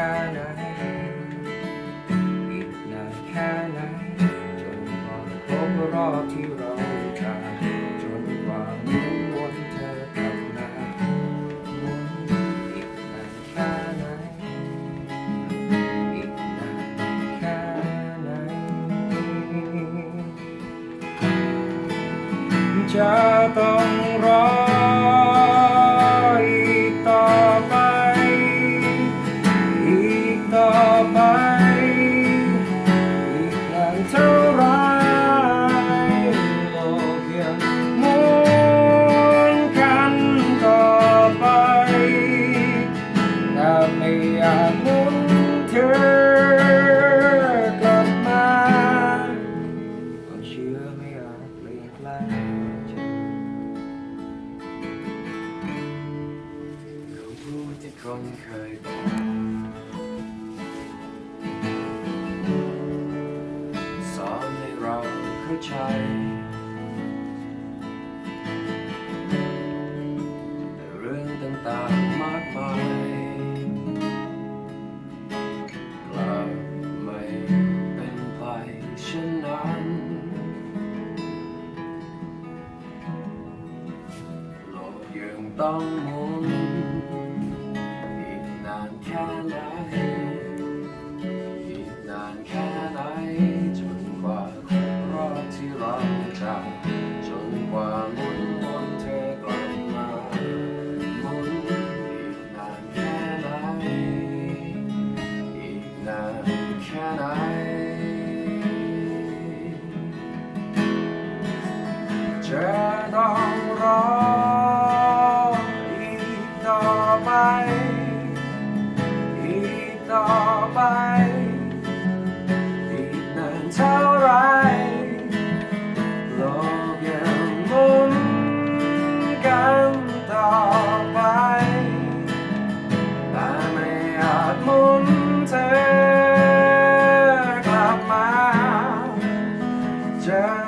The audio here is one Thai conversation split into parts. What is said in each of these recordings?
ค่ไหนอีกนานแค่ไหนจนกว่าครบรอบที่เราขาดจนกว่ามือวนเธอกลับมาวนอีกนานแค่ไหนอีกนานแค่ไหนจะต้อง คนเคยบอกสอนให้เราเข้าใจแต่เรื่องต่างๆมากมายกลับไม่เป็นไปเช่นนั้นโลกยังต้องหมุน จะต้องรออีกต่อไป อีกต่อไป อีกนานเท่าไรโลกยังหมุนกันต่อไปแต่ไม่อาจหมุนเธอกลับมาจะต้อ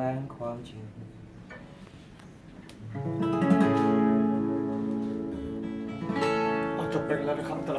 ลงความจริง เอาจบไปแล้วนะครับสำหรับ